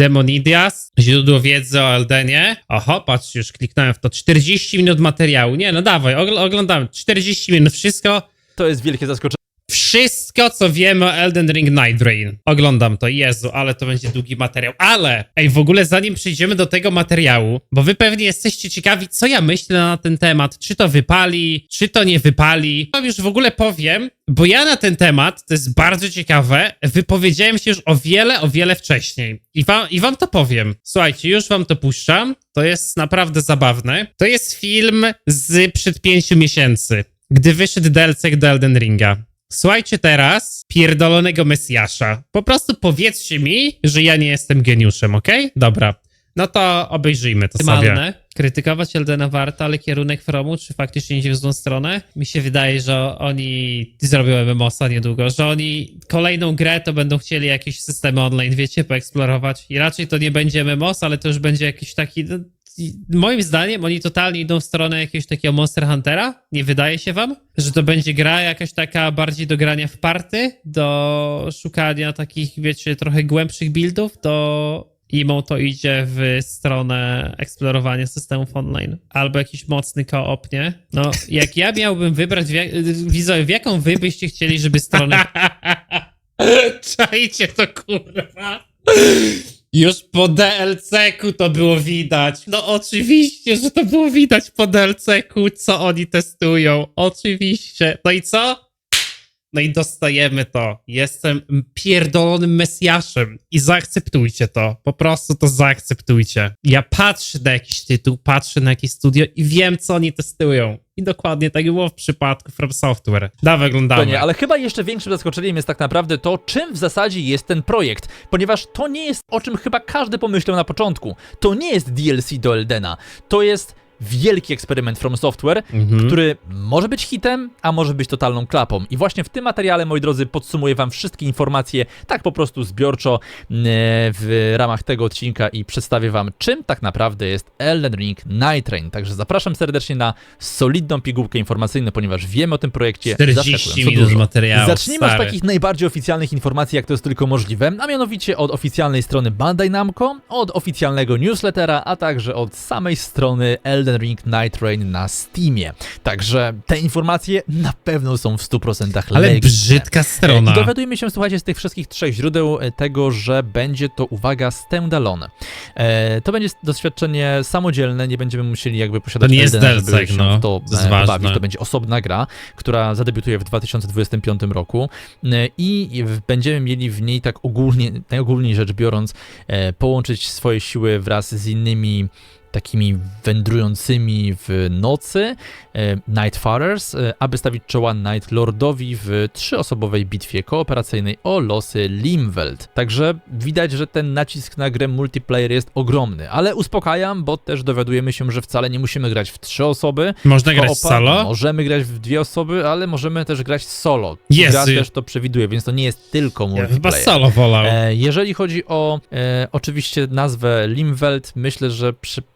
Demonidias, źródło wiedzy o Eldenie. Oho, patrzcie, już kliknąłem w to. 40 minut materiału. Nie, no dawaj, ogl oglądamy. 40 minut, wszystko, To jest wielkie zaskoczenie. Wszystko, co wiemy o Elden Ring Night Rain. Oglądam to, Jezu, ale to będzie długi materiał. Ale, ej, w ogóle zanim przejdziemy do tego materiału, bo wy pewnie jesteście ciekawi, co ja myślę na ten temat, czy to wypali, czy to nie wypali. Wam już w ogóle powiem, bo ja na ten temat, to jest bardzo ciekawe, wypowiedziałem się już o wiele, o wiele wcześniej. I wam, I wam to powiem. Słuchajcie, już wam to puszczam. To jest naprawdę zabawne. To jest film z przed pięciu miesięcy, gdy wyszedł DLC do Elden Ringa. Słuchajcie teraz pierdolonego Mesjasza. Po prostu powiedzcie mi, że ja nie jestem geniuszem, okej? Dobra. No to obejrzyjmy to sobie. Krytykować Eldena warto, ale kierunek Fromu, czy faktycznie idzie w złą stronę? Mi się wydaje, że oni zrobią MMOsa niedługo, że oni kolejną grę to będą chcieli jakieś systemy online, wiecie, poeksplorować. I raczej to nie będzie MMOs, ale to już będzie jakiś taki... No, moim zdaniem oni totalnie idą w stronę jakiegoś takiego Monster Huntera. Nie wydaje się wam, że to będzie gra jakaś taka bardziej do grania w party, do szukania takich, wiecie, trochę głębszych buildów, do Imo to idzie w stronę eksplorowania systemów online. Albo jakiś mocny koop, nie? No, jak ja miałbym wybrać, w jak, w jaką wy byście chcieli, żeby stronę... Czajcie to, kurwa. Już po DLC-ku to było widać. No oczywiście, że to było widać po DLC-ku, co oni testują. Oczywiście. No i co? No i dostajemy to. Jestem pierdolonym mesjaszem i zaakceptujcie to. Po prostu to zaakceptujcie. Ja patrzę na jakiś tytuł, patrzę na jakieś studio i wiem, co oni testują. I dokładnie tak było w przypadku From Software. Dawaj, To oglądamy. nie, ale chyba jeszcze większym zaskoczeniem jest tak naprawdę to, czym w zasadzie jest ten projekt, ponieważ to nie jest o czym chyba każdy pomyślał na początku. To nie jest DLC do Eldena, to jest wielki eksperyment From Software, Mhm. który może być hitem, a może być totalną klapą. I właśnie w tym materiale, moi drodzy, podsumuję wam wszystkie informacje, tak po prostu zbiorczo e, w ramach tego odcinka i przedstawię wam, czym tak naprawdę jest Elden Ring Night Train. Także zapraszam serdecznie na solidną pigułkę informacyjną, ponieważ wiemy o tym projekcie 40 zaskakująco minut materiału. Zacznijmy stary. od takich najbardziej oficjalnych informacji, jak to jest tylko możliwe, a mianowicie od oficjalnej strony Bandai Namco, od oficjalnego newslettera, a także od samej strony Elden Ring Night Rain na Steamie. Także te informacje na pewno są w 100% Ale legitne. brzydka strona. I dowiadujemy się, słuchajcie, z tych wszystkich trzech źródeł e, tego, że będzie to, uwaga, standalone. E, to będzie doświadczenie samodzielne, nie będziemy musieli jakby posiadać To nie jest Eldena, żeby DLC, się no. to, To jest e, bawić. To będzie osobna gra, która zadebiutuje w 2025 roku e, i będziemy mieli w niej tak ogólnie, najogólniej rzecz biorąc, e, połączyć swoje siły wraz z innymi takimi wędrującymi w nocy e, Night Fathers, e, aby stawić czoła Night Lordowi w trzyosobowej bitwie kooperacyjnej o losy Limweld. Także widać, że ten nacisk na grę multiplayer jest ogromny, ale uspokajam, bo też dowiadujemy się, że wcale nie musimy grać w trzy osoby. Można grać solo? Możemy grać w dwie osoby, ale możemy też grać solo. Jezu. Gra też to przewiduje, więc to nie jest tylko Ja multiplayer. chyba solo wolał. E, jeżeli chodzi o e, oczywiście nazwę Limweld, myślę, że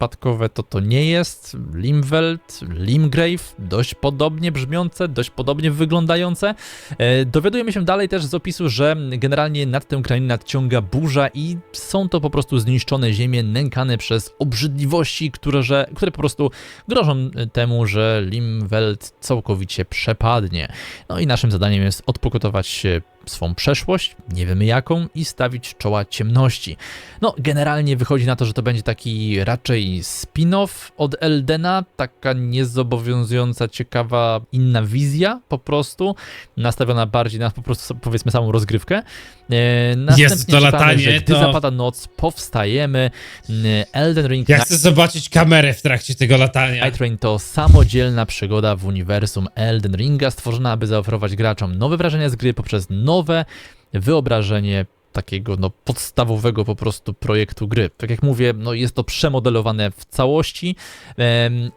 przypadkowe to to nie jest. Limweld, Limgrave, dość podobnie brzmiące, dość podobnie wyglądające. E, dowiadujemy się dalej też z opisu, że generalnie nad tę krainę nadciąga burza i są to po prostu zniszczone ziemie nękane przez obrzydliwości, które, że, które po prostu grożą temu, że Limweld całkowicie przepadnie. No i naszym zadaniem jest odpokutować swą przeszłość, nie wiemy jaką, i stawić czoła ciemności. No, generalnie wychodzi na to, że to będzie taki raczej spin-off od Eldena, taka niezobowiązująca, ciekawa, inna wizja po prostu, nastawiona bardziej na po prostu, powiedzmy, samą rozgrywkę. E, następnie Jest to czytamy, latanie, że gdy to- zapada noc, powstajemy. e, Elden Ring Ja chcę zobaczyć kamerę w trakcie tego latania. Night Train to samodzielna przygoda w uniwersum Elden Ringa, stworzona, aby zaoferować graczom nowe wrażenia z gry poprzez nowe wyobrażenie takiego no, podstawowego po prostu projektu gry. Tak jak mówię, no, jest to przemodelowane w całości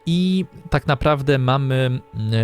i tak naprawdę mamy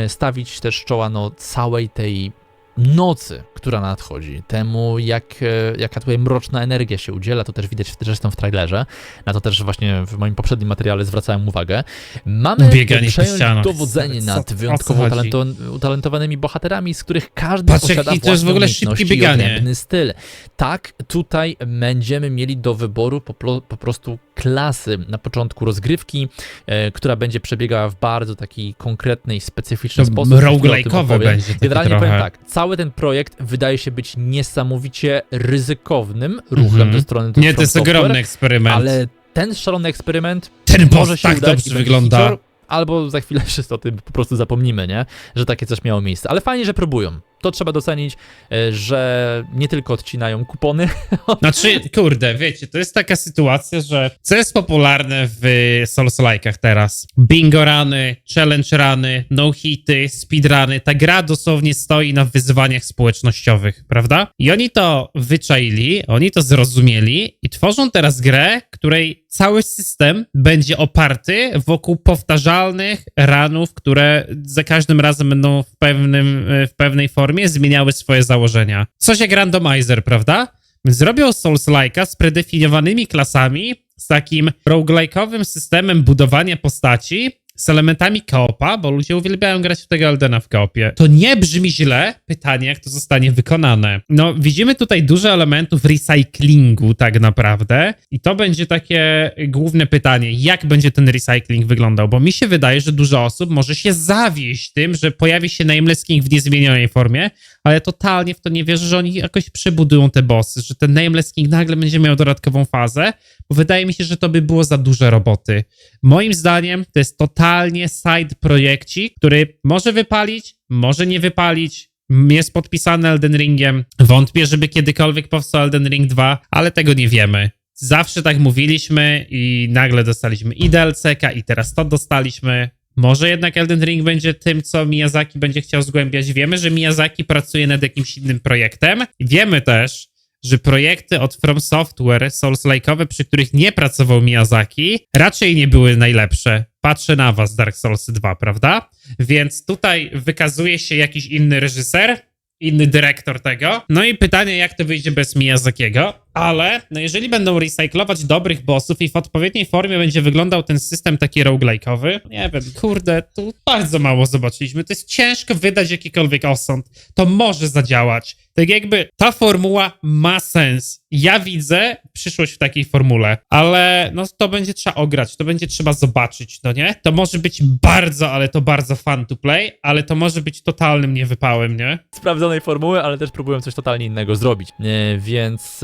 stawić też czoła no, całej tej nocy, która nadchodzi, temu jak, e, jaka tutaj mroczna energia się udziela, to też widać zresztą w trailerze, na to też właśnie w moim poprzednim materiale zwracałem uwagę. Mamy Bieganie przejąć dowodzenie nad co- wyjątkowo chodzi? utalento- utalentowanymi bohaterami, z których każdy Patrz, posiada to jest w ogóle szybkie bieganie. odrębny styl. Tak, tutaj będziemy mieli do wyboru po, po prostu klasy na początku rozgrywki, e, która będzie przebiegała w bardzo taki konkretny i specyficzny To sposób. Roguelike'owe będzie Generalnie powiem tak, cały ten projekt wydaje się być niesamowicie ryzykownym ruchem Mhm. ze strony Nie, to jest Software, ogromny eksperyment. Ale ten szalony eksperyment Ten może się tak udać dobrze wygląda. feature, albo za chwilę wszyscy o tym po prostu zapomnimy, nie? Że takie coś miało miejsce. Ale fajnie, że próbują. To trzeba docenić, e, że nie tylko odcinają kupony, Znaczy, kurde, wiecie, to jest taka sytuacja, że co jest popularne w Souls-like'ach teraz? Bingo runy, challenge runy, no hity, speedruny. Ta gra dosłownie stoi na wyzwaniach społecznościowych, prawda? I oni to wyczaili, oni to zrozumieli i tworzą teraz grę, której cały system będzie oparty wokół powtarzalnych ranów, które za każdym razem będą w, pewnym, w pewnej formie zmieniały swoje założenia. Coś jak randomizer, prawda? Zrobią Souls-like'a z predefiniowanymi klasami, z takim roguelike'owym systemem budowania postaci, z elementami koopa, bo ludzie uwielbiają grać w tego Eldena w koopie. To nie brzmi źle. Pytanie, jak to zostanie wykonane. No, widzimy tutaj dużo elementów recyklingu tak naprawdę i to będzie takie główne pytanie, jak będzie ten recycling wyglądał, bo mi się wydaje, że dużo osób może się zawieść tym, że pojawi się Nameless King w niezmienionej formie, ale totalnie w to nie wierzę, że oni jakoś przebudują te bossy, że ten Nameless King nagle będzie miał dodatkową fazę, bo wydaje mi się, że to by było za dużo roboty. Moim zdaniem to jest totalnie side projekcik, który może wypalić, może nie wypalić, jest podpisany Elden Ringiem. Wątpię, żeby kiedykolwiek powstał Elden Ring 2, ale tego nie wiemy. Zawsze tak mówiliśmy i nagle dostaliśmy i DLC-ka i teraz to dostaliśmy. Może jednak Elden Ring będzie tym, co Miyazaki będzie chciał zgłębiać. Wiemy, że Miyazaki pracuje nad jakimś innym projektem. Wiemy też, że projekty od From Software, Souls-like'owe, przy których nie pracował Miyazaki, raczej nie były najlepsze. Patrzę na was, Dark Souls 2, prawda? Więc tutaj wykazuje się jakiś inny reżyser, inny dyrektor tego. No i pytanie, jak to wyjdzie bez Miyazakiego. Ale no jeżeli będą recyklować dobrych bossów i w odpowiedniej formie będzie wyglądał ten system taki roguelike'owy, nie wiem, kurde, tu bardzo mało zobaczyliśmy. To jest ciężko wydać jakikolwiek osąd. To może zadziałać. Tak jakby ta formuła ma sens. Ja widzę przyszłość w takiej formule, ale no to będzie trzeba ograć, to będzie trzeba zobaczyć, no nie? To może być bardzo, ale to bardzo fun to play, ale to może być totalnym niewypałem, nie? sprawdzonej formuły, ale też próbują coś totalnie innego zrobić. E, Więc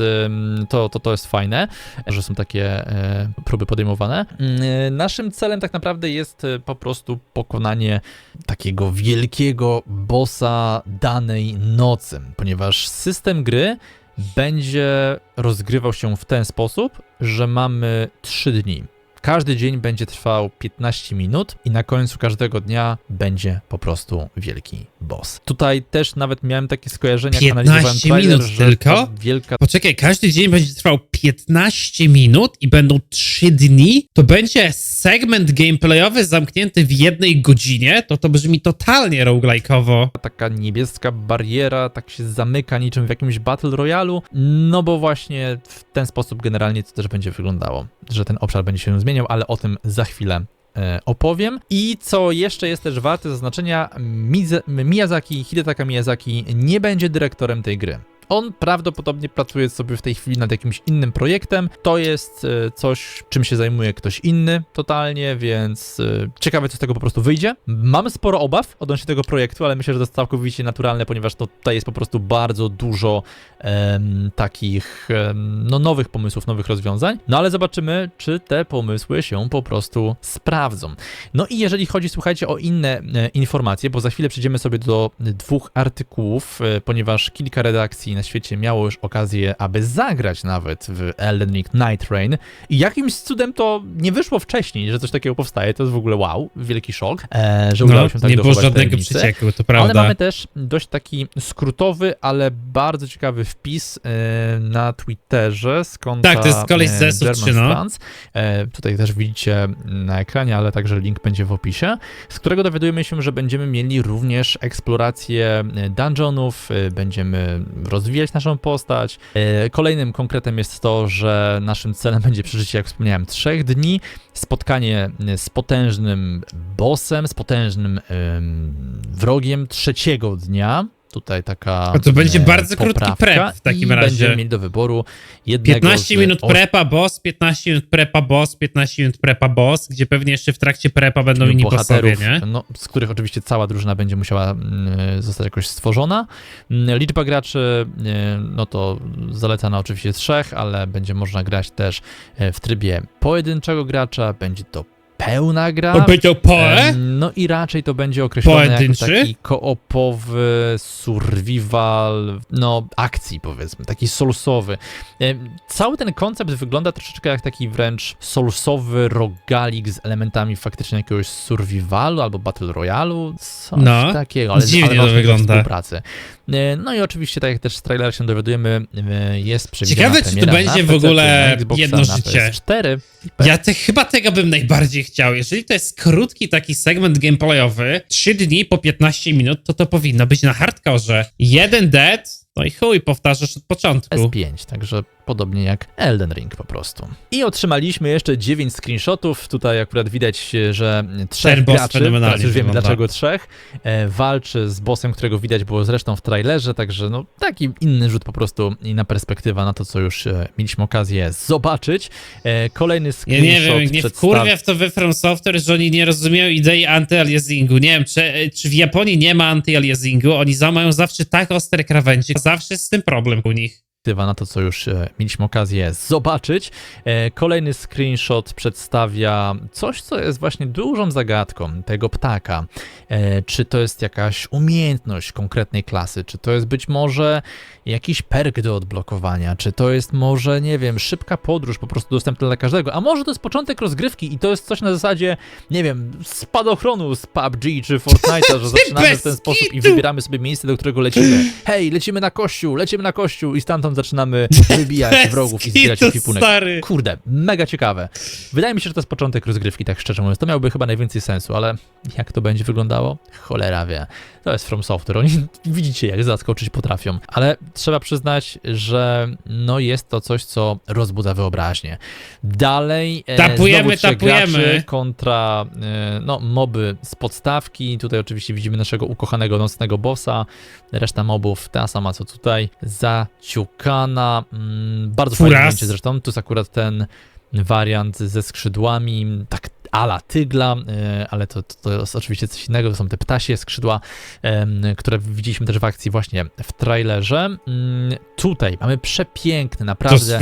to, to, to jest fajne, że są takie e, próby podejmowane. E, Naszym celem tak naprawdę jest e, po prostu pokonanie takiego wielkiego bossa danej nocy, ponieważ system gry będzie rozgrywał się w ten sposób, że mamy 3 dni. Każdy dzień będzie trwał 15 minut i na końcu każdego dnia będzie po prostu wielki boss. Tutaj też nawet miałem takie skojarzenia, jak 15 analizowałem trailer, minut tylko? wielka Poczekaj, każdy dzień będzie trwał 15 minut i będą 3 dni? To będzie segment gameplayowy zamknięty w jednej godzinie? To to brzmi totalnie roguelike'owo. taka niebieska bariera tak się zamyka niczym w jakimś battle royalu, no bo właśnie w ten sposób generalnie to też będzie wyglądało, że ten obszar będzie się zmieniał, ale o tym za chwilę opowiem. I co jeszcze jest też warte zaznaczenia, Miyazaki, Hidetaka Miyazaki nie będzie dyrektorem tej gry. On prawdopodobnie pracuje sobie w tej chwili nad jakimś innym projektem. To jest e, coś, czym się zajmuje ktoś inny totalnie, więc e, ciekawe, co z tego po prostu wyjdzie. Mam sporo obaw odnośnie tego projektu, ale myślę, że to jest całkowicie naturalne, ponieważ to, tutaj jest po prostu bardzo dużo em, takich em, no, nowych pomysłów, nowych rozwiązań. No ale zobaczymy, czy te pomysły się po prostu sprawdzą. No i jeżeli chodzi, słuchajcie, o inne e, informacje, bo za chwilę przejdziemy sobie do dwóch artykułów, e, ponieważ kilka redakcji na świecie miało już okazję, aby zagrać nawet w Elden Ring Night Rain i jakimś cudem to nie wyszło wcześniej, że coś takiego powstaje, to jest w ogóle wow, wielki szok, e, że udało No, się tak nie było żadnego przycieku, to Ale prawda. mamy też dość taki skrótowy, ale bardzo ciekawy wpis e, na Twitterze konta Tak, to jest koleś z e, German no? E, tutaj też widzicie na ekranie, ale także link będzie w opisie, z którego dowiadujemy się, że będziemy mieli również eksplorację e, dungeonów, e, będziemy rozwijać naszą postać. E, Kolejnym konkretem jest to, że naszym celem będzie przeżycie, jak wspomniałem, trzech dni, spotkanie e, z potężnym bossem, z potężnym em, wrogiem trzeciego dnia. Tutaj taka. A to będzie e, bardzo krótki prep w takim razie. Będziemy mieli do wyboru jednego 15 z minut prepa boss, 15 minut prepa boss, 15 minut prepa boss, gdzie pewnie jeszcze w trakcie prepa będą inni posłowie, nie? no, z których oczywiście cała drużyna będzie musiała mm, zostać jakoś stworzona. Mm, Liczba graczy, y, no to zalecana oczywiście trzech, ale będzie można grać też e, w trybie pojedynczego gracza, będzie to pełna gra. On powiedział poe? No i raczej to będzie określone jako taki koopowy survival, no akcji powiedzmy, taki soulsowy. Em, Cały ten koncept wygląda troszeczkę jak taki wręcz soulsowy rogalik z elementami faktycznie jakiegoś survivalu albo battle royalu, coś No, takiego, ale, dziwnie ale to wygląda. współpracy. E, No i oczywiście, tak jak też z trailera się dowiadujemy, e, jest przewidziana Ciekawe, czy tu premiera będzie w ogóle Xboxa, jedno życie. PS4 i PC. Ja te, chyba tego bym najbardziej chciał. Jeżeli to jest krótki taki segment gameplayowy, 3 dni po 15 minut, to to powinno być na hardkorze. Jeden dead, no i chuj, powtarzasz od początku. S5, także podobnie jak Elden Ring po prostu. I otrzymaliśmy jeszcze 9 screenshotów. Tutaj akurat widać, że trzech Ten graczy, teraz już wiemy dlaczego trzech, e, walczy z bossem, którego widać było zresztą w trailerze, także no taki inny rzut po prostu, inna perspektywa na to, co już e, mieliśmy okazję zobaczyć. E, kolejny Ja screenshot nie wiem, jak nie wkurwia w to we From Software, że oni nie rozumieją idei anty-aliasingu. Nie wiem, czy, czy w Japonii nie ma anty-aliasingu, oni mają zawsze tak ostre krawędzie. Zawsze z tym problem u nich. Perspektywa na to, co już e, mieliśmy okazję zobaczyć. E, kolejny screenshot przedstawia coś, co jest właśnie dużą zagadką tego ptaka. E, czy to jest jakaś umiejętność konkretnej klasy, czy to jest być może jakiś perk do odblokowania, czy to jest może, nie wiem, szybka podróż po prostu dostępna dla każdego, a może to jest początek rozgrywki i to jest coś na zasadzie, nie wiem, spadochronu z PUBG czy Fortnite'a, że zaczynamy w ten sposób i wybieramy sobie miejsce, do którego lecimy. Hej, lecimy na kościół, lecimy na kościół i stamtąd zaczynamy wybijać wrogów i zbierać ekwipunek. stary. Kurde, mega ciekawe. Wydaje mi się, że to jest początek rozgrywki, tak szczerze mówiąc. To miałoby chyba najwięcej sensu, ale jak to będzie wyglądało? Cholera wie. To jest From Software. Oni widzicie, jak zaskoczyć potrafią. Ale trzeba przyznać, że no jest to coś, co rozbudza wyobraźnię. Dalej. e, Tapujemy, tapujemy. Kontra e, no, moby z podstawki. Tutaj oczywiście widzimy naszego ukochanego nocnego bossa. Reszta mobów ta sama co tutaj. Zaciukana. Mm, bardzo fajnie Furas. będzie zresztą. Tu jest akurat ten wariant ze skrzydłami, tak ala tygla, e, ale to, to, to jest oczywiście coś innego, to są te ptasie skrzydła, które widzieliśmy też w akcji właśnie w trailerze. Mm, Tutaj mamy przepiękny, naprawdę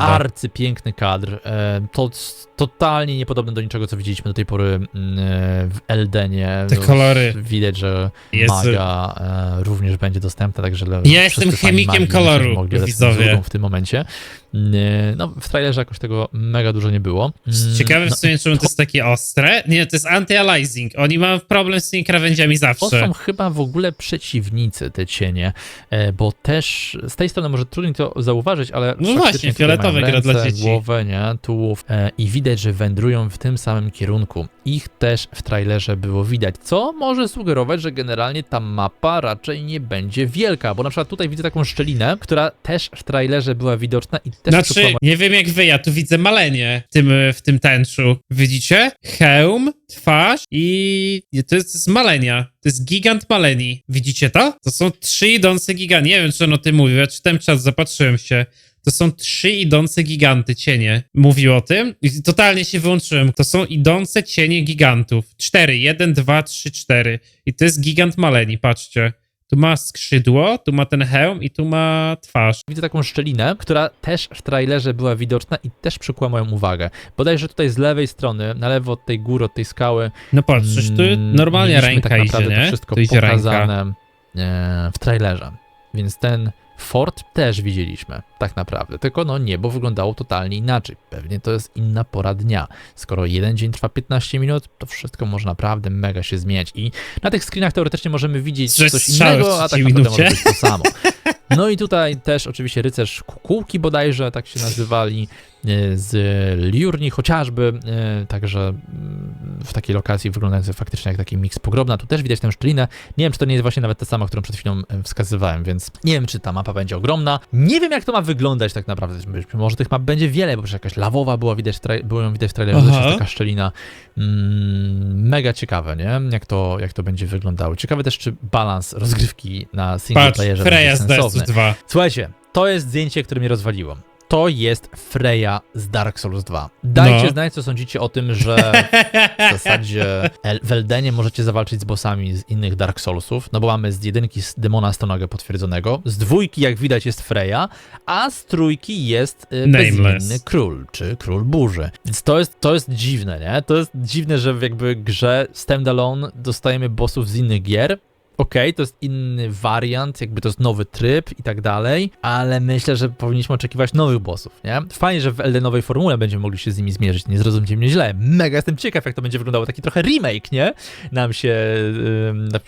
arcypiękny kadr. E, To totalnie niepodobne do niczego, co widzieliśmy do tej pory mm, e, w Eldenie. Te kolory. Widać, że Jest- maga również będzie dostępna, także Ja jestem chemikiem koloru, mogli widzowie. w tym momencie. Nie, No, w trailerze jakoś tego mega dużo nie było. Mm, Ciekawe w no, sumie, czemu to jest takie ostre. Nie, to jest anti-aliasing. Oni mają problem z tymi krawędziami To zawsze. są chyba w ogóle przeciwnicy, te cienie, e, bo też z tej strony może trudniej to zauważyć, ale No właśnie, fioletowe gra dla dzieci. głowę, nie, tułów e, i widać, że wędrują w tym samym kierunku. Ich też w trailerze było widać, co może sugerować, że generalnie ta mapa raczej nie będzie wielka, bo na przykład tutaj widzę taką szczelinę, która też w trailerze była widoczna i też Znaczy, nie wiem jak wy, ja tu widzę malenie w tym, w tym tęczu. Widzicie? Hełm, twarz i i to jest z malenia. To jest gigant maleni. Widzicie to? To są trzy idące giganty. Nie wiem, czy on o tym mówił, ja czytałem czas, zapatrzyłem się. To są trzy idące giganty, cienie. Mówił o tym i totalnie się wyłączyłem. To są idące cienie gigantów. Cztery. Jeden, dwa, trzy, cztery. I to jest gigant maleni, patrzcie. Tu ma skrzydło, tu ma ten hełm i tu ma twarz. Widzę taką szczelinę, która też w trailerze była widoczna i też przykuła moją uwagę. Bodajże tutaj z lewej strony, na lewo od tej góry, od tej skały, No patrzysz, tu mm, normalnie ręka tak idzie, naprawdę nie? to wszystko tu idzie ręka. pokazane e, w trailerze. Więc ten Fort też widzieliśmy, tak naprawdę, tylko no niebo wyglądało totalnie inaczej. Pewnie to jest inna pora dnia. Skoro jeden dzień trwa 15 minut, to wszystko może naprawdę mega się zmieniać i na tych screenach teoretycznie możemy widzieć coś innego, a tak naprawdę może minucie. być to samo. No i tutaj też oczywiście rycerz kukułki bodajże, tak się nazywali, z Liurni chociażby, e, także mm, w takiej lokacji wyglądającej faktycznie jak taki miks pogrobna. Tu też widać tę szczelinę. Nie wiem, czy to nie jest właśnie nawet ta sama, którą przed chwilą e, wskazywałem, więc nie wiem, czy ta mapa będzie ogromna. Nie wiem, jak to ma wyglądać tak naprawdę. Może tych map będzie wiele, bo przecież jakaś lawowa była widać, było ją widać w trailerze, też Aha. jest taka szczelina. Mm, mega ciekawe, nie? Jak to, jak to będzie wyglądało. Ciekawe też, czy balans rozgrywki na single Patrz, playerze Freya będzie sensowny. DS 2. Słuchajcie, to jest zdjęcie, które mnie rozwaliło. To jest Freya z Dark Souls 2. Dajcie No. znać, co sądzicie o tym, że w zasadzie w Eldenie możecie zawalczyć z bossami z innych Dark Soulsów, no bo mamy z jedynki z demona Stonogę potwierdzonego, z dwójki, jak widać, jest Freya, a z trójki jest y, bezimienny król, czy król burzy. Więc to jest, to jest dziwne, nie? To jest dziwne, że w jakby grze standalone dostajemy bossów z innych gier, Okej, to jest inny wariant, jakby to jest nowy tryb i tak dalej, ale myślę, że powinniśmy oczekiwać nowych bossów, nie? Fajnie, że w Eldenowej formule będziemy mogli się z nimi zmierzyć, nie zrozumcie mnie źle. Mega jestem ciekaw, jak to będzie wyglądało, taki trochę remake, nie? Nam się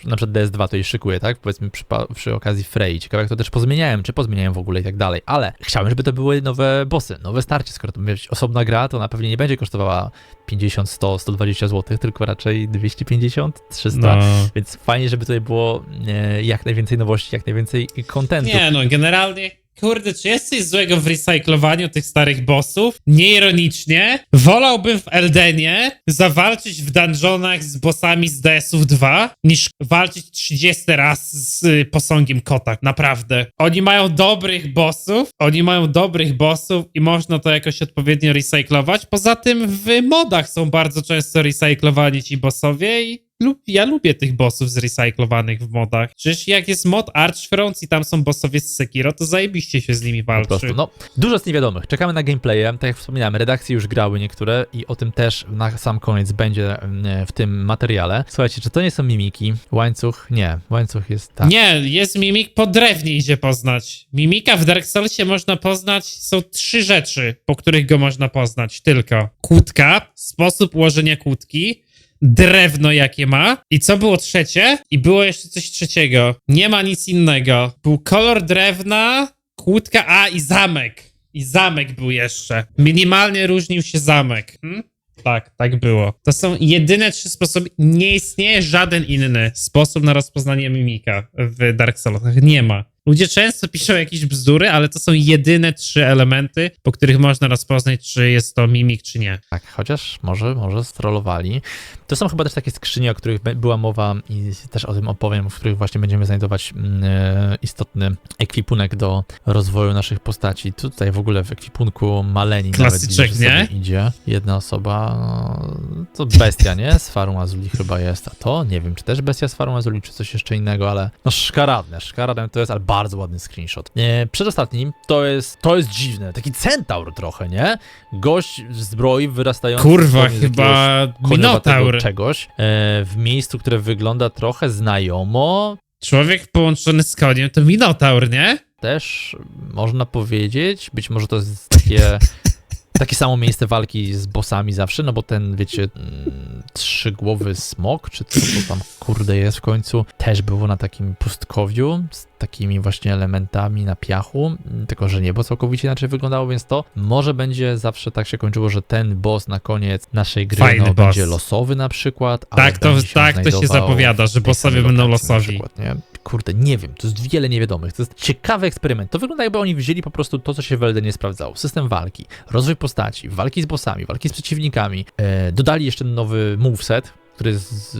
na, przykład DS2 to szykuje, tak? Powiedzmy przy, przy okazji Frey. Ciekawe, jak to też pozmieniałem, czy pozmieniałem w ogóle i tak dalej, ale chciałem, żeby to były nowe bossy, nowe starcie, skoro to być osobna gra, to na pewno nie będzie kosztowała 50, 100, 120 zł, tylko raczej 250, 300. No. Więc fajnie, żeby tutaj było e, jak najwięcej nowości, jak najwięcej kontentu. Nie no, generalnie, kurde, czy jest coś złego w recyklowaniu tych starych bossów? Nieironicznie, wolałbym w Eldenie zawalczyć w dungeonach z bossami z DS-ów 2, niż walczyć 30 raz z y, posągiem kota, naprawdę. Oni mają dobrych bossów, oni mają dobrych bossów i można to jakoś odpowiednio recyklować. Poza tym w modach są bardzo często recyklowani ci bossowie i lub, ja lubię tych bossów zrecyklowanych w modach. Przecież jak jest mod Archfront i tam są bossowie z Sekiro, to zajebiście się z nimi Po walczy. prostu, no, dużo jest niewiadomych. Czekamy na gameplaye. Tak jak wspominałem, redakcje już grały niektóre i o tym też na sam koniec będzie mm, w tym materiale. Słuchajcie, czy to nie są mimiki? Łańcuch? Nie, łańcuch jest tak. Nie, jest mimik po drewnie idzie poznać. Mimika w Dark Soulsie można poznać, są trzy rzeczy, po których go można poznać, tylko. Kłódka, sposób ułożenia kłódki, drewno jakie ma i co było trzecie? I było jeszcze coś trzeciego. Nie ma nic innego. Był kolor drewna, kłódka, a i zamek. I zamek był jeszcze. Minimalnie różnił się zamek. Hmm? Tak, tak było. To są jedyne trzy sposoby. Nie istnieje żaden inny sposób na rozpoznanie mimika w Dark Soulsach. Nie ma. Ludzie często piszą jakieś bzdury, ale to są jedyne trzy elementy, po których można rozpoznać, czy jest to mimik, czy nie. Tak, chociaż może, może strollowali. To są chyba też takie skrzynie, o których była mowa i też o tym opowiem, w których właśnie będziemy znajdować mm, e, istotny ekwipunek do rozwoju naszych postaci. Tutaj w ogóle w ekwipunku Maleni Klasyczek, nawet nie? idzie. Jedna osoba, no, to bestia, nie? Z Farą Azuli chyba jest. A to nie wiem, czy też bestia z Farą Azuli, czy coś jeszcze innego, ale no szkaradne, szkaradne to jest, ale bardzo ładny screenshot. E, przedostatnim to jest, to jest dziwne, taki centaur trochę, nie? Gość w zbroi wyrastający Kurwa, chyba Minotaur. czegoś e, w miejscu, które wygląda trochę znajomo. Człowiek połączony z koniem to Minotaur, nie? Też można powiedzieć, być może to jest takie, takie samo miejsce walki z bossami zawsze, no bo ten, wiecie, mm, trzygłowy smok, czy co to tam kurde jest w końcu, też było na takim pustkowiu z takimi właśnie elementami na piachu, mm, tylko że niebo całkowicie inaczej wyglądało, więc to może będzie zawsze tak się kończyło, że ten boss na koniec naszej gry Fajny no, będzie losowy na przykład. Tak, to, tak to się zapowiada, że bossowie będą losowi. przykład, nie? Kurde, nie wiem, to jest wiele niewiadomych. To jest ciekawy eksperyment. To wygląda jakby oni wzięli po prostu to, co się w Elden nie sprawdzało. System walki, rozwój postaci, walki z bossami, walki z przeciwnikami. E, dodali jeszcze nowy moveset, który jest z,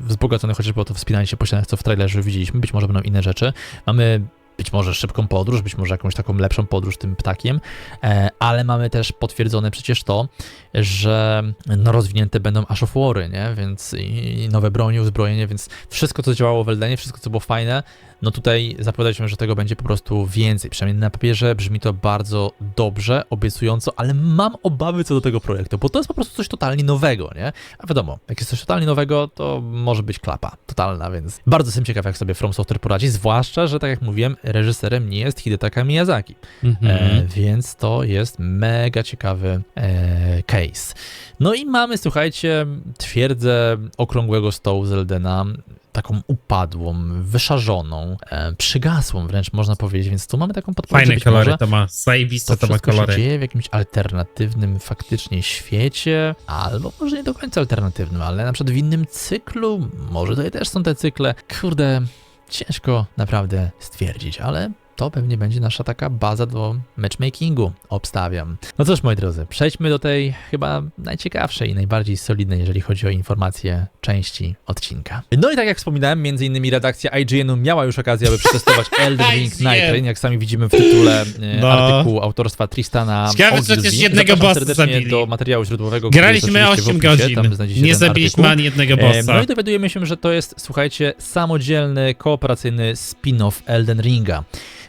wzbogacony chociażby o to wspinanie się po ścianach, co w trailerze widzieliśmy. Być może będą inne rzeczy. Mamy być może szybką podróż, być może jakąś taką lepszą podróż tym ptakiem, e, ale mamy też potwierdzone przecież to, że no, rozwinięte będą Ash of War'y, nie? Więc i nowe broni, uzbrojenie, więc wszystko, co działało w Eldenie, wszystko, co było fajne, no tutaj zapowiadaliśmy, że tego będzie po prostu więcej. Przynajmniej na papierze brzmi to bardzo dobrze, obiecująco, ale mam obawy co do tego projektu, bo to jest po prostu coś totalnie nowego, nie? A wiadomo, jak jest coś totalnie nowego, to może być klapa totalna, więc bardzo jestem ciekaw, jak sobie From Software poradzi, zwłaszcza, że tak jak mówiłem, reżyserem nie jest Hidetaka Miyazaki. Mhm. E, więc to jest mega ciekawy e, case. No i mamy, słuchajcie, twierdzę okrągłego stołu z Eldena, taką upadłą, wyszarzoną, e, przygasłą wręcz można powiedzieć, więc tu mamy taką podpowiedź, Fajne kolory może to ma. Zajebiste to to ma wszystko się kolory. dzieje w jakimś alternatywnym faktycznie świecie, albo może nie do końca alternatywnym, ale na przykład w innym cyklu, może tutaj też są te cykle. Kurde, ciężko naprawdę stwierdzić, ale to pewnie będzie nasza taka baza do matchmakingu, obstawiam. No cóż, moi drodzy, przejdźmy do tej chyba najciekawszej i najbardziej solidnej, jeżeli chodzi o informacje części odcinka. No i tak jak wspominałem, między innymi redakcja IGN-u miała już okazję, aby przetestować Elden Ring. Night jak sami widzimy w tytule e, No. artykułu autorstwa Tristana Ciekawe, chociaż jednego bossa zabili. do materiału źródłowego, Graliśmy oczywiście w 8 opisie, godzin. Nie zabiliśmy ani jednego E, bossa. No i dowiadujemy się, że to jest, słuchajcie, samodzielny, kooperacyjny spin-off Elden Ringa.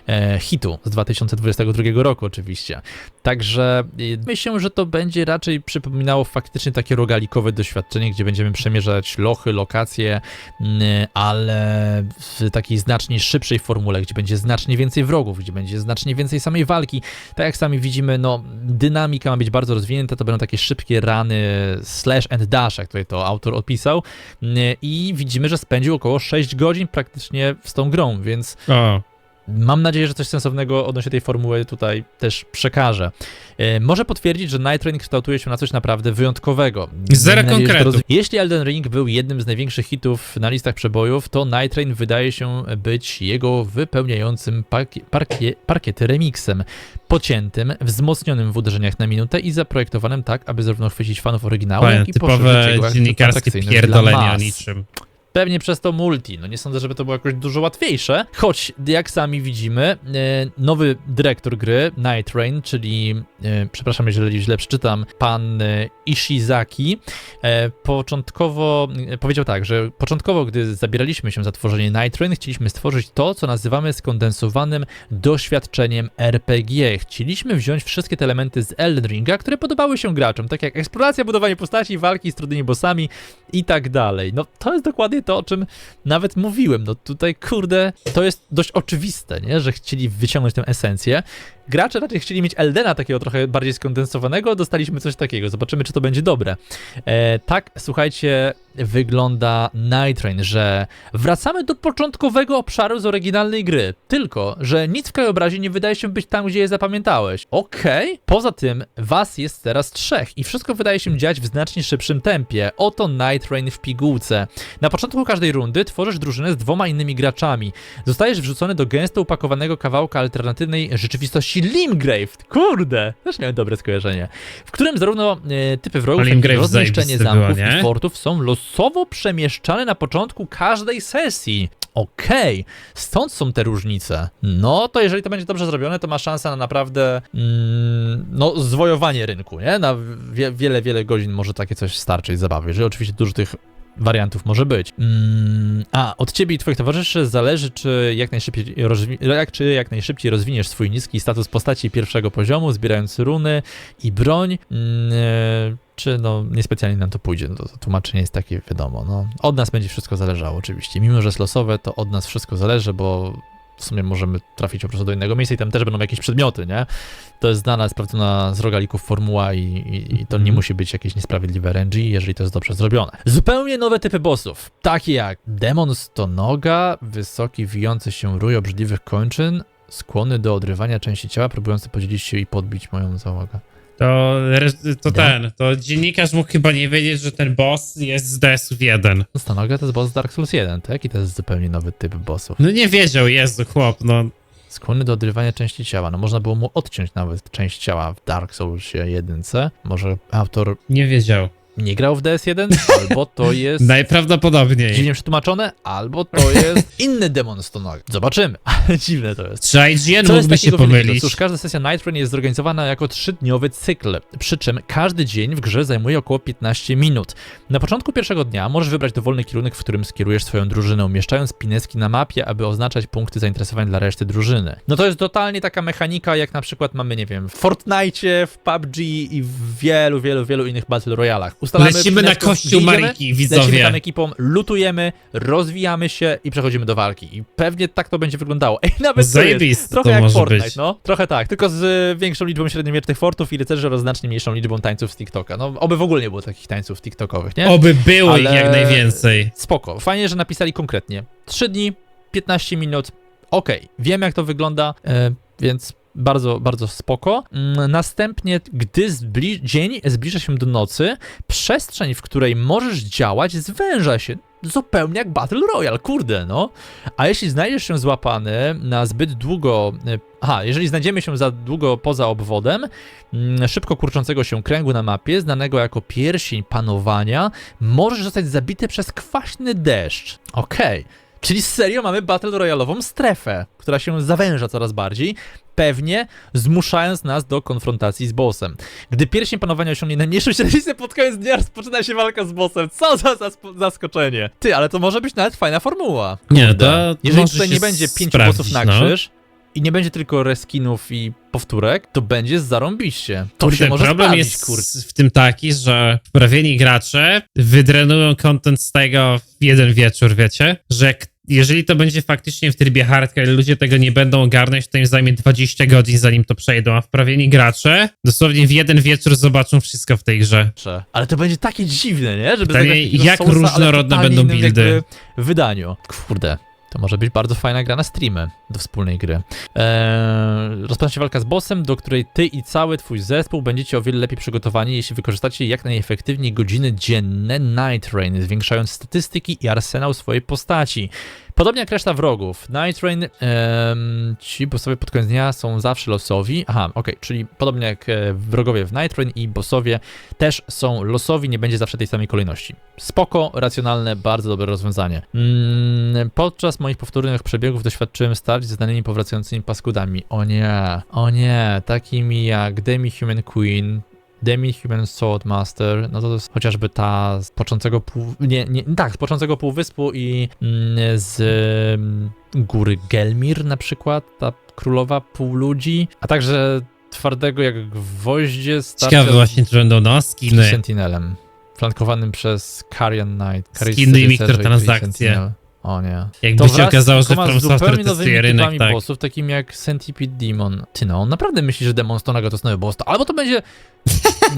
E, hitu z 2022 roku oczywiście. Także myślę, że to będzie raczej przypominało faktycznie takie rogalikowe doświadczenie, gdzie będziemy przemierzać lochy, lokacje, m, ale w takiej znacznie szybszej formule, gdzie będzie znacznie więcej wrogów, gdzie będzie znacznie więcej samej walki. Tak jak sami widzimy, no dynamika ma być bardzo rozwinięta, to będą takie szybkie rany slash and dash, jak tutaj to autor opisał Mm, i widzimy, że spędził około 6 godzin praktycznie z tą grą, więc O, Mam nadzieję, że coś sensownego odnośnie tej formuły tutaj też przekaże. E, może potwierdzić, że Night Train kształtuje się na coś naprawdę wyjątkowego. Zero konkretów. Jeśli Elden Ring był jednym z największych hitów na listach przebojów, to Night Train wydaje się być jego wypełniającym parkie, parkie, parkiety remixem, pociętym, wzmocnionym w uderzeniach na minutę i zaprojektowanym tak, aby zarówno chwycić fanów oryginału, fajne, jak i poszerzyć jego atrakcyjność dla mas. niczym. Pewnie przez to multi. No nie sądzę, żeby to było jakoś dużo łatwiejsze. Choć, jak sami widzimy, e, nowy dyrektor gry, Night Rain, czyli, e, przepraszam, jeżeli źle przeczytam, pan e, Ishizaki, początkowo powiedział tak, że początkowo, gdy zabieraliśmy się za tworzenie Night Rain, chcieliśmy stworzyć to, co nazywamy skondensowanym doświadczeniem RPG. Chcieliśmy wziąć wszystkie te elementy z Elden Ringa, które podobały się graczom, tak jak eksploracja, budowanie postaci, walki z trudnymi bossami i tak dalej. No to jest dokładnie to, o czym nawet mówiłem. No tutaj, kurde, to jest dość oczywiste, nie? Że chcieli wyciągnąć tę esencję. Gracze raczej chcieli mieć Eldena takiego trochę bardziej skondensowanego, dostaliśmy coś takiego. Zobaczymy, czy to będzie dobre. E, tak, słuchajcie, wygląda Night Train, że wracamy do początkowego obszaru z oryginalnej gry. Tylko, że nic w krajobrazie nie wydaje się być tam, gdzie je zapamiętałeś. Okej. Poza tym, was jest teraz trzech i wszystko wydaje się dziać w znacznie szybszym tempie. Oto Night Train w pigułce. Na początku każdej rundy tworzysz drużynę z dwoma innymi graczami. Zostajesz wrzucony do gęsto upakowanego kawałka alternatywnej rzeczywistości Limgrave. Kurde, też miałem dobre skojarzenie. W którym zarówno e, typy wrogów, jak i rozmieszczenie zamków było, i fortów są losowo przemieszczane na początku każdej sesji. Okej, stąd są te różnice. No to jeżeli to będzie dobrze zrobione, to ma szansę na naprawdę mm, no, zwojowanie rynku, nie? Na wie, wiele, wiele godzin może takie coś starczyć zabawy, jeżeli oczywiście dużo tych wariantów może być. Mm, a, od ciebie i twoich towarzyszy zależy, czy jak najszybciej, jak, czy jak najszybciej rozwiniesz swój niski status postaci pierwszego poziomu, zbierając runy i broń, mm, e, czy no niespecjalnie nam to pójdzie. No, to, to tłumaczenie jest takie, wiadomo, no. Od nas będzie wszystko zależało oczywiście. Mimo, że jest losowe, to od nas wszystko zależy, bo w sumie możemy trafić po prostu do innego miejsca i tam też będą jakieś przedmioty, nie? To jest znana, sprawdzona z rogalików formuła i, i, i to nie Mhm. musi być jakieś niesprawiedliwe RNG, jeżeli to jest dobrze zrobione. Zupełnie nowe typy bossów, takie jak demon stonoga, wysoki, wijący się rój obrzydliwych kończyn, skłonny do odrywania części ciała, próbujący podzielić się i podbić moją załogę. To, to ten, to dziennikarz mógł chyba nie wiedzieć, że ten boss jest z DSów 1. Stonoga to jest boss z Dark Souls 1, tak? I to jest zupełnie nowy typ bossów. No nie wiedział, Jezu, chłop, no. Skłonny do odrywania części ciała. No można było mu odciąć nawet część ciała w Dark Souls 1. Może autor Nie wiedział. Nie grał w DS1, albo to jest Najprawdopodobniej. dziwnie przetłumaczone, albo to jest inny Demon Stone. Zobaczymy. Ale dziwne to jest. Czy IGN Co mógłby się pomylić? Cóż, każda sesja Night Rain jest zorganizowana jako trzydniowy cykl, przy czym każdy dzień w grze zajmuje około 15 minut. Na początku pierwszego dnia możesz wybrać dowolny kierunek, w którym skierujesz swoją drużynę, umieszczając pineski na mapie, aby oznaczać punkty zainteresowań dla reszty drużyny. No to jest totalnie taka mechanika, jak na przykład mamy, nie wiem, w Fortnite, w PUBG i w wielu, wielu, wielu innych Battle Royalach. Ustalamy Lecimy na kościół idziemy, Maryki, Lecimy widzowie. tam ekipą, lutujemy, rozwijamy się i przechodzimy do walki. I pewnie tak to będzie wyglądało. Ej, nawet. Zajebiste Trochę jak Fortnite, być. no. Trochę tak, tylko z większą liczbą średniowiecznych fortów i rycerzy oraz znacznie mniejszą liczbą tańców z TikToka. No, oby w ogóle nie było takich tańców TikTokowych, nie? Oby było ich Ale- jak najwięcej. Spoko. Fajnie, że napisali konkretnie. 3 dni, 15 minut. Okej, wiem jak to wygląda, e, więc bardzo, bardzo spoko. Mm, Następnie, gdy zbli- dzień zbliża się do nocy, przestrzeń, w której możesz działać, zwęża się. Zupełnie jak Battle Royale, kurde, no. A jeśli znajdziesz się złapany na zbyt długo. e, Aha, jeżeli znajdziemy się za długo poza obwodem mm, szybko kurczącego się kręgu na mapie, znanego jako pierścień panowania, możesz zostać zabity przez kwaśny deszcz. Okej. Czyli serio mamy Battle Royale'ową strefę, która się zawęża coraz bardziej, pewnie zmuszając nas do konfrontacji z bossem. Gdy pierścień panowania osiągnie najmniejszą średnicę pod koniec dnia, rozpoczyna się walka z bossem. Co za zaskoczenie. Ty, ale to może być nawet fajna formuła. Nie, to Jeżeli może tutaj się nie będzie pięciu sprawdzić, bossów na no. krzyż i nie będzie tylko reskinów i powtórek, to będzie zarąbiście. To Kurde, się może problem sprawdzić, jest kurde. w tym taki, że wprawieni gracze wydrenują content z tego w jeden wieczór, wiecie? Że jak, jeżeli to będzie faktycznie w trybie hardcore, ludzie tego nie będą ogarniać, to im zajmie 20 godzin zanim to przejdą, a wprawieni gracze dosłownie w jeden wieczór zobaczą wszystko w tej grze. Ale to będzie takie dziwne, nie? Żeby Pytanie, jak w różnorodne będą buildy? jakby wydaniu. Kurde. To może być bardzo fajna gra na streamy do wspólnej gry. Eee, rozpoczyna się walka z bossem, do której ty i cały twój zespół będziecie o wiele lepiej przygotowani, jeśli wykorzystacie jak najefektywniej godziny dzienne Night Rain, zwiększając statystyki i arsenał swojej postaci. Podobnie jak reszta wrogów, Night Rain, em, ci bossowie pod koniec dnia są zawsze losowi. Aha, okej, czyli podobnie jak e, wrogowie w Night Rain i bossowie też są losowi, nie będzie zawsze tej samej kolejności. Spoko, racjonalne, bardzo dobre rozwiązanie. Mm, podczas moich powtórnych przebiegów doświadczyłem starć z danymi powracającymi paskudami. O nie, o nie, takimi jak Demi Human Queen, Demi Human Sword Master, no to jest chociażby ta z początego pół... Nie, nie, tak, z początego półwyspu i mm, z mm, góry Gelmir na przykład, ta królowa półludzi, a także twardego jak gwoździe starcia Ciekawe właśnie, czy będą no, skiny. Sentinelem, flankowanym przez Carrion Knight. Skiny i mikrotransakcje. O nie. Jakby się wraz okazało, że From Software testuje rynek, tak. bossów, takim jak Centipede Demon. Ty no, on naprawdę myśli, że Demon Stonaga to jest nowy boss, to albo to będzie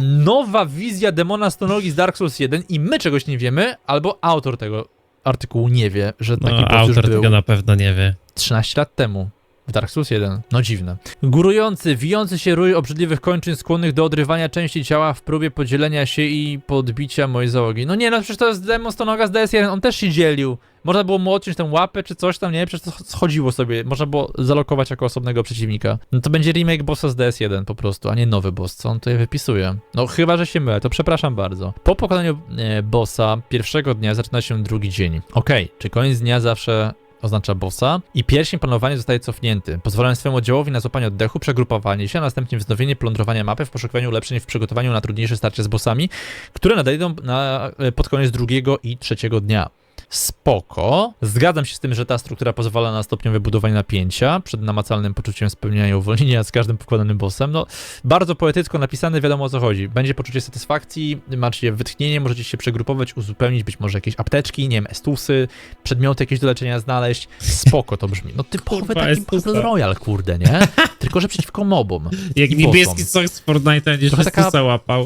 nowa wizja Demona Stonogi z Dark Souls 1 i my czegoś nie wiemy, albo autor tego artykułu nie wie, że taki No, boss już autor był. tego na pewno nie wie. 13 lat temu. W Dark Souls 1. No dziwne. Górujący, wijący się rój obrzydliwych kończyn skłonnych do odrywania części ciała w próbie podzielenia się i podbicia mojej załogi. No nie, no przecież to jest Demon Stonoga z DS1, on też się dzielił. Można było mu odciąć tę łapę czy coś tam, nie? Przecież to schodziło sobie. Można było zalokować jako osobnego przeciwnika. No to będzie remake bossa z DS1 po prostu, a nie nowy boss, co on tutaj wypisuje. No chyba, że się mylę, to przepraszam bardzo. Po pokonaniu e, bossa pierwszego dnia zaczyna się drugi dzień. Okej, czy koniec dnia zawsze oznacza bossa i pierścień planowania zostaje cofnięty, pozwalając swojemu oddziałowi na złapanie oddechu, przegrupowanie się, a następnie wznowienie plądrowania mapy w poszukiwaniu ulepszeń w przygotowaniu na trudniejsze starcie z bossami, które nadejdą na, e, pod koniec drugiego i trzeciego dnia. Spoko. Zgadzam się z tym, że ta struktura pozwala na stopniowe budowanie napięcia przed namacalnym poczuciem spełnienia i uwolnienia z każdym pokładanym bossem. No, bardzo poetycko napisane, wiadomo o co chodzi. Będzie poczucie satysfakcji, macie wytchnienie, możecie się przegrupować, uzupełnić być może jakieś apteczki, nie wiem, estusy, przedmioty jakieś do leczenia znaleźć. Spoko to brzmi. No typowy Kurwa, taki. Battle Royale, kurde, nie? Tylko, że przeciwko mobom. Jak niebieski sok z Fortnite'a taka- taka... łapał.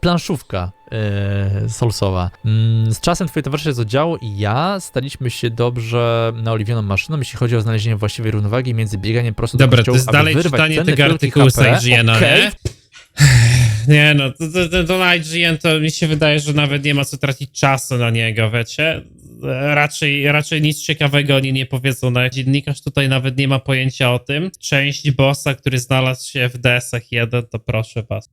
Planszówka yy, Soulsowa. Mm, z czasem twoi towarzysze z oddziału i ja staliśmy się dobrze naoliwioną maszyną, jeśli chodzi o znalezienie właściwej równowagi między bieganiem prosto do Dobra, to kościołów, jest dalej czytanie tego artykułu z HP. IGN-a, Okej, nie? Nie no, to, to, to, to na IGN to mi się wydaje, że nawet nie ma co tracić czasu na niego, wiecie? Raczej, raczej nic ciekawego oni nie powiedzą. Nawet dziennikarz tutaj nawet nie ma pojęcia o tym. Część bossa, który znalazł się w DS-ach 1, to proszę was.